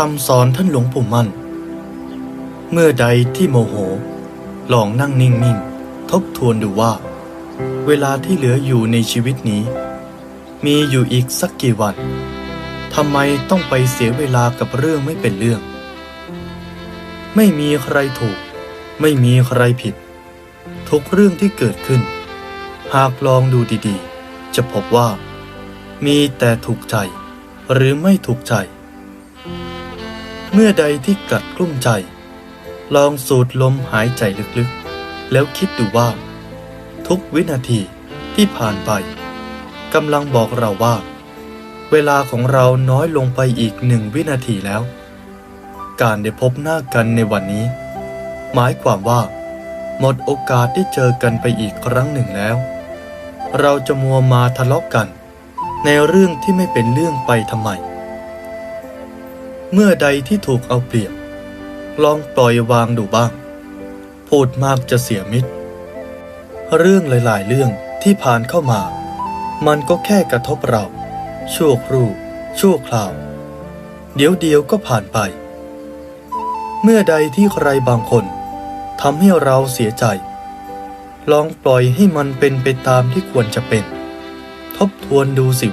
คำสอนท่านหลวงปู่มั่น เมื่อใดที่โมโห ลองนั่งนิ่งๆ ทบทวนดูว่า เวลาที่เหลืออยู่ในชีวิตนี้ มีอยู่อีกสักกี่วันทำไมต้องไปเสียเวลากับเรื่องไม่เป็นเรื่อง ไม่มีใครถูก ไม่มีใครผิด ทุกเรื่องที่เกิดขึ้น หากลองดูดีๆ จะพบว่า มีแต่ถูกใจหรือไม่ถูกใจ เมื่อใดที่กัดกลุ้มใจ ลองสูดลมหายใจลึกๆ แล้วคิดดูว่า ทุกวินาทีที่ผ่านไปกำลังบอกเราว่า เวลาของเราน้อยลงไปอีกหนึ่งวินาทีแล้ว การได้พบหน้ากันในวันนี้ หมายความว่า หมดโอกาสได้เจอกันไปอีกครั้งหนึ่งแล้ว เราจะมัวมาทะเลาะกกัน ในเรื่องที่ไม่เป็นเรื่องไปทำไม เมื่อใดที่ถูกเอาเปรียบ ลองปล่อยวางดูบ้าง พูดมากจะเสียมิตร เรื่องหลาย ๆ เรื่องที่ผ่านเข้ามา มันก็แค่กระทบเรา ชั่วครู่ ชั่วคราว เดี๋ยวเดียวก็ผ่านไป เมื่อใดที่ใครบางคนทำให้เราเสียใจ ลองปล่อยให้มันเป็นไปตามที่ควรจะเป็น ทบทวนดูสิ